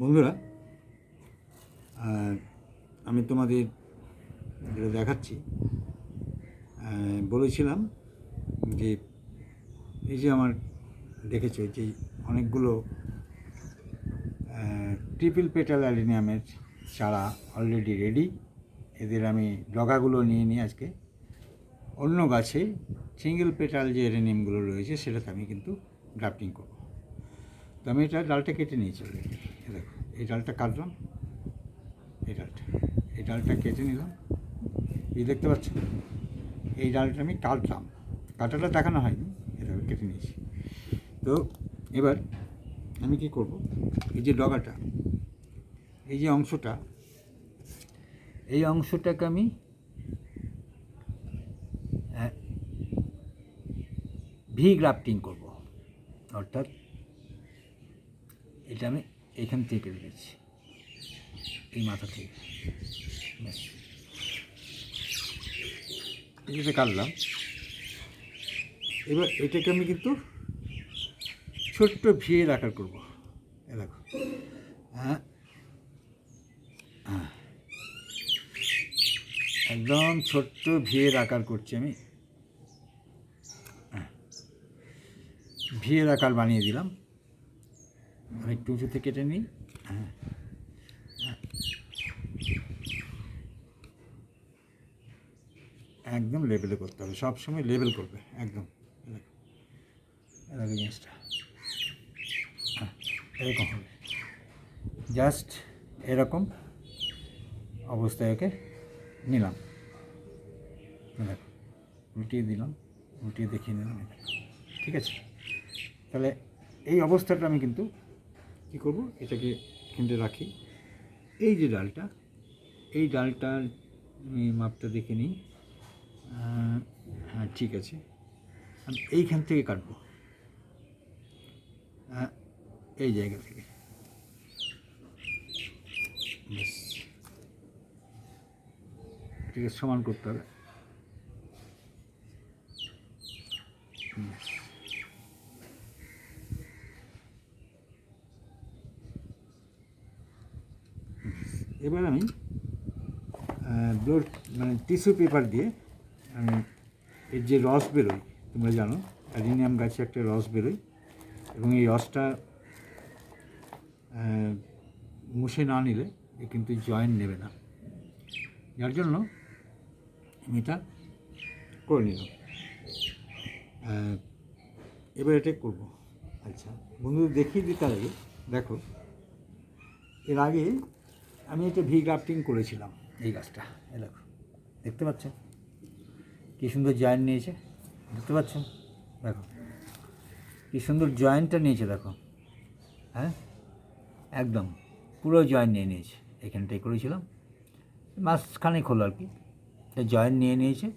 বন্ধুরা আমি তোমাদের যেটা দেখাচ্ছি বলেছিলাম যে এই যে আমার দেখেছ যে অনেকগুলো ট্রিপল পেটাল অ্যালিনিয়ামের চারা অলরেডি রেডি এদের আমি ডগাগুলো নিয়ে নিই আজকে। অন্য গাছে সিঙ্গেল পেটাল যে অ্যালিনিয়ামগুলো রয়েছে, সেটাতে আমি কিন্তু গ্রাফটিং করব। তো আমি এটা ডালটা কেটে নিয়ে চলে দেখো, এই ডালটা কাটলাম। এই ডালটা এই ডালটা কেটে নিলাম। এই দেখতে পাচ্ছ? এই ডালটা আমি কাটলাম। কাটাটা দেখানো হয়নি এটা কেটে নিয়েছি। তো এবার আমি কি করব? এই যে ডগাটা, এই যে অংশটা, এই অংশটাকে আমি ভি গ্রাফটিং করব। অর্থাৎ এটা আমি এখান থেকে কেটে এই মাথা থেকে। এটা কাটলাম, এবার এটাকে আমি কিন্তু ছোট্ট ভিয়ের আকার করব। দেখো। হ্যাঁ হ্যাঁ। একদম ছোট্ট ভিয়ের আকার করছি আমি। ভিয়ের আকার বানিয়ে দিলাম। একটু উঁচুতে কেটে নিই। হ্যাঁ। একদম লেবেলে করতে হবে। সব সময় লেবেল করবে। একদম। দেখো। জিনিসটা। হ্যাঁ, এরকম হবে। জাস্ট এরকম অবস্থায় ওকে নিলাম। উল্টিয়ে দিলাম। উল্টিয়ে দেখিয়ে নিলাম। ঠিক আছে? তাহলে এই অবস্থাটা আমি কিন্তু কী করব? এটাকে এখানটা রাখি। এই যে ডালটা এই ডালটার মাপটা দেখে নিই। হ্যাঁ ঠিক আছে। আমি এইখান থেকে কাটবো। আহ, এই জায়গা থেকে। এটাকে সমান করতে হবে। এবার আমি ব্লোর মানে টিস্যু পেপার দিয়ে আমি এর যে রস বেরোয়, তোমরা জানো, অ্যাডিনিয়াম গাছে একটা রস বেরোয় এবং এই রসটা মুছে না নিলে এ কিন্তু জয়েন্ট নেবে না। যার জন্য আমি এটা করে নিলাম। এবার এটাই করব। আচ্ছা বন্ধুদের দেখিয়ে দিতে আগে দেখো, এর আগে আমি এটা ভি গ্রাফটিং করেছিলাম এই গাছটা দেখো, দেখতে পাচ্ছেন? কী সুন্দর জয়েন্ট নিয়েছে, দেখতে পাচ্ছেন? দেখো, কী সুন্দর জয়েন্টটা নিয়েছে, দেখো। হ্যাঁ? একদম, পুরো জয়েন্ট নিয়ে নিয়েছে, এখানটাই করেছিলাম। মাঝখানে খোলো আর কি জয়েন্ট নিয়ে নিয়েছে।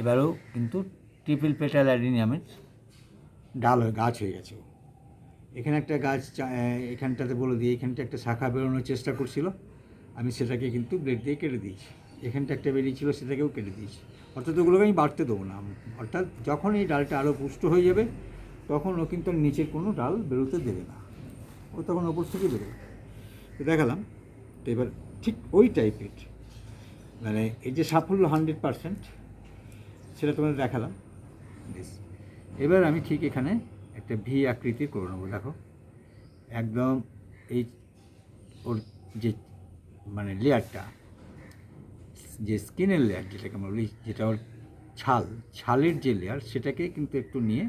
এবারেও কিন্তু ট্রিপল পেটাল অ্যাডিনিয়ামের ডাল হয়ে, গাছ হয়ে গেছে। এখানে একটা গাছ এখানটাতে বলে দিয়ে এখানটা একটা শাখা বেরোনোর চেষ্টা করছিল। আমি সেটাকে কিন্তু ব্লেড দিয়ে কেটে দিয়েছি। এখানটা একটা বেরিয়েছিল সেটাকেও কেটে দিয়েছি। অর্থাৎ ওগুলোকে আমি বাড়তে দেবো না। অর্থাৎ যখন এই ডালটা আরও পুষ্ট হয়ে যাবে, তখন ও কিন্তু নিচের কোনো ডাল বেরোতে দেবে না। ও তখন ওপর থেকে বেরোবে। তো দেখালাম। তো এবার ঠিক ওই টাইপের মানে এই যে সাফল্য হান্ড্রেড পারসেন্ট সেটা তোমাদের দেখালাম। এবার আমি ঠিক এখানে একটা ভি আকৃতি করে নেব দেখো। একদম এই ওর যে মানে লেয়ারটা, যে স্কিনের লেয়ার যেটাকে আমরা বলি, যেটা ওর ছাল, ছালের যে লেয়ার, সেটাকে কিন্তু একটু নিয়ে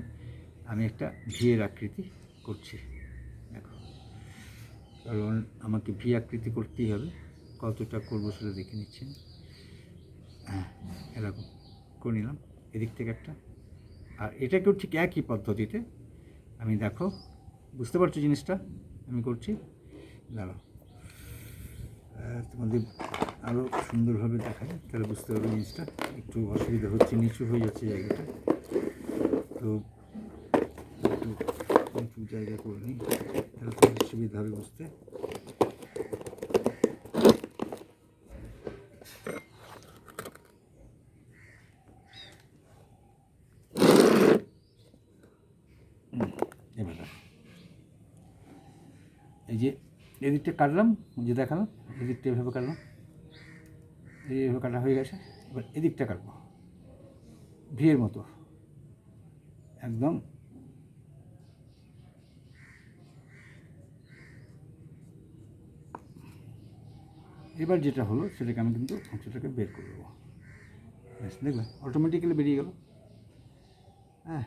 আমি একটা ভিয়ের আকৃতি করছি। দেখো। কারণ আমাকে ভি আকৃতি করতেই হবে। কতটা করব সেটা দেখে নিচ্ছেন হ্যাঁ এরকম করে নিলাম। এদিক থেকে একটা। আর এটাকেও ঠিক একই পদ্ধতিতে আমি দেখো, বুঝতে পারছ জিনিসটা? আমি করছি। দাঁড়ো তোমাদের আরও সুন্দরভাবে দেখাই, তাহলে বুঝতে পারবে জিনিসটা। একটু অসুবিধা হচ্ছে, নিচু হয়ে যাচ্ছে জায়গাটা। তো একটু জায়গা করে নিই, তাহলে খুব সুবিধা হবে বুঝতে হুম, এবার দেখো। এই যে এদিকটা কাটলাম যে দেখালাম, এদিকটা এভাবে কাটলাম। এইভাবে কাটা হয়ে গেছে, এবার এদিকটা কাটবো। ভিয়ের মতো। একদম। এবার যেটা হলো, সেটাকে আমি কিন্তু অংশটাকে বের করে দেবো ব্যাস দেখবে অটোমেটিক্যালি বেরিয়ে গেল। হ্যাঁ।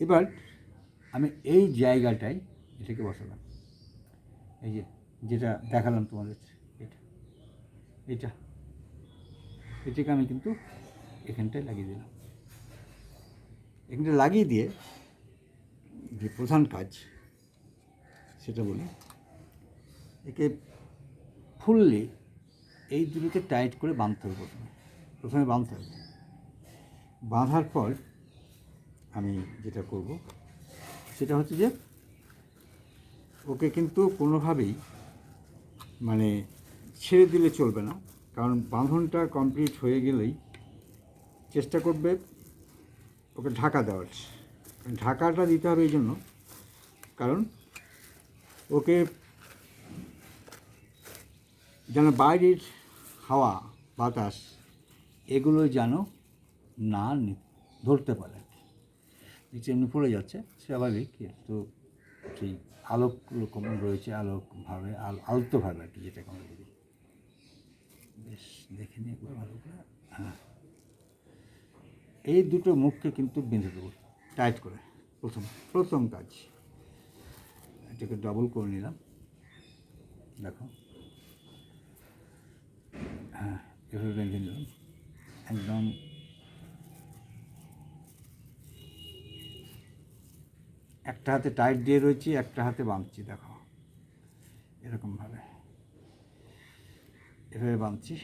এবার আমি এই জায়গাটায় এটাকে বসালাম। এই যে, যেটা দেখালাম তোমাদের, এটা এটা, এটাকে আমি কিন্তু এখানটায় লাগিয়ে দিলাম। এখানটা লাগিয়ে দিয়ে যে প্রধান কাজ, সেটা বলি, একে ফুললি এই দুটোকে টাইট করে বাঁধতে হবে প্রথমে প্রথমে বাঁধতে হবে। বাঁধার পর আমি যেটা করব, সেটা হচ্ছে যে ওকে কিন্তু কোনোভাবেই মানে ছেড়ে দিলে চলবে না। কারণ বাঁধনটা কমপ্লিট হয়ে গেলেই চেষ্টা করবে ওকে ঢাকা দেওয়ার। ঢাকাটা দিতে হবে এই জন্য। কারণ ওকে যেন বাইরের হাওয়া, বাতাস এগুলো যেন না ধরতে পারে। নিচে এমনি পড়ে যাচ্ছে, স্বাভাবিক তো সেই আলোক রকম রয়েছে, আলোকভাবে, আল, আলতোভাবে আর কি যেটাকে আমরা বলি। বেশ, দেখে নিই একবার ভালো করে হ্যাঁ। এই দুটো মুখকে কিন্তু বেঁধে দেবো, টাইট করে, প্রথম প্রথম কাজ। এটাকে ডবল করে নিলাম। দেখো। হ্যাঁ এভাবে বেঁধে নিলাম। একদম একটা হাতে টাইট দিয়ে রয়েছি, একটা হাতে বাঁধছি, দেখো। এরকমভাবে। এভাবে বাঁধছি।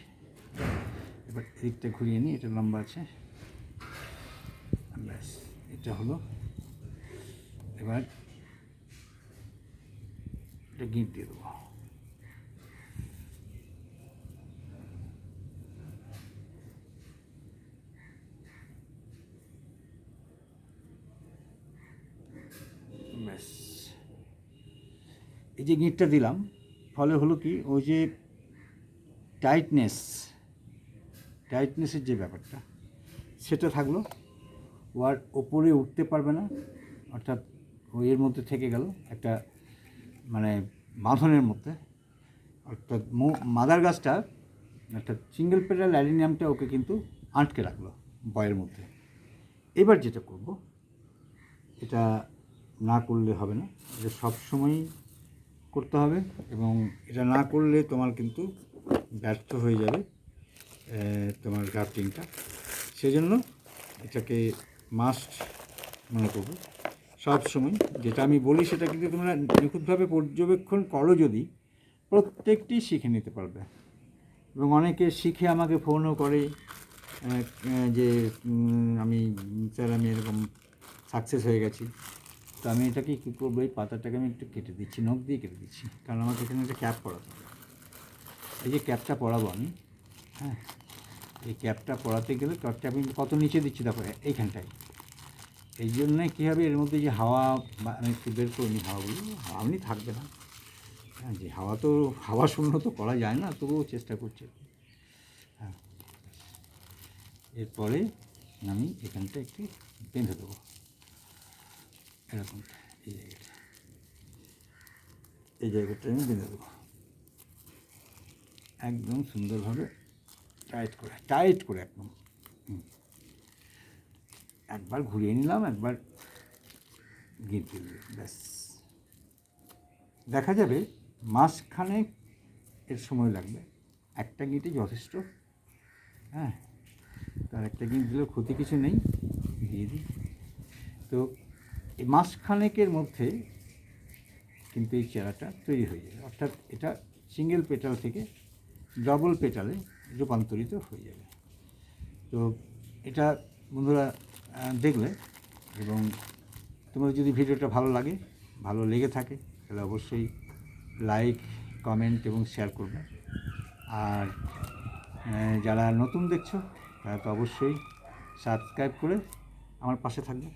এবার এদিকটা ঘুরিয়ে নিই, এটা লম্বা আছে। ব্যাস, এটা হলো। এবার এটা গিট দিয়ে দেবো। ব্যাস এই যে গিঁটটা দিলাম, ফলে হলো কি, ওই যে টাইটনেস টাইটনেসের যে ব্যাপারটা, সেটা থাকল। ও আর ওপরে উঠতে পারবে না, অর্থাৎ ও এর মধ্যে থেকে গেল একটা মানে বাঁধনের মধ্যে। অর্থাৎ মাদার গাছটা, অর্থাৎ সিঙ্গেল পেটাল অ্যালিনিয়ামটা ওকে কিন্তু আটকে রাখল বয়ের মধ্যে। এবার যেটা করব, এটা না করলে হবে না। এটা সবসময়ই করতে হবে এবং এটা না করলে তোমার কিন্তু ব্যর্থ হয়ে যাবে তোমার গ্রাফটিংটা সেজন্য এটাকে মাস্ট মনে করব। সব সময় যেটা আমি বলি সেটা কিন্তু তোমরা নিখুঁতভাবে পর্যবেক্ষণ করো যদি, প্রত্যেকটি শিখে নিতে পারবে। এবং অনেকে শিখে আমাকে ফোনও করে যে আমি, স্যার আমি এরকম সাকসেস হয়ে গেছি। তো আমি এটাকে কী করব? এই পাতাটাকে আমি একটু কেটে দিচ্ছি, নখ দিয়ে কেটে দিচ্ছি। কারণ আমাকে এখানে একটা ক্যাপ পরাতে হবে। এই যে ক্যাপটা পরাবো আমি হ্যাঁ? এই ক্যাপটা পরাতে গেলে ক্যাপটা আমি কত নিচে দিচ্ছি দেখো এইখানটায়। এই জন্যে কী হবে? এর মধ্যে যে হাওয়া আমি একটু বের করে নিই হাওয়াগুলো। হাওয়া এমনি থাকবে না। হ্যাঁ যে হাওয়া তো, হাওয়া শূন্য তো করা যায় না, তবুও চেষ্টা করছি হ্যাঁ। এরপরে আমি এখানটা একটু বেঁধে দেবো। এরকম। এই জায়গাটা। এই জায়গাটা আমি বেঁধে দেবো। একদম সুন্দরভাবে টাইট করে টাইট করে একদম। একবার ঘুরিয়ে নিলাম, একবার গিট দিলাম ব্যাস। দেখা যাবে মাসখানে এর সময় লাগবে। একটা গিটে যথেষ্ট। হ্যাঁ তার একটা গিট দিলেও ক্ষতি কিছু নেই। দিয়ে দিই। তো এই মাসখানেকের মধ্যে কিন্তু এই চেরাটা তৈরি হয়ে যাবে অর্থাৎ এটা সিঙ্গেল পেটাল থেকে ডবল পেটালে রূপান্তরিত হয়ে যাবে। তো এটা বন্ধুরা দেখলে এবং তোমাদের যদি ভিডিওটা ভালো লাগে, ভালো লেগে থাকে, তাহলে অবশ্যই লাইক কমেন্ট এবং শেয়ার করবে। আর যারা নতুন দেখছ, তারা তো অবশ্যই সাবস্ক্রাইব করে আমার পাশে থাকবে।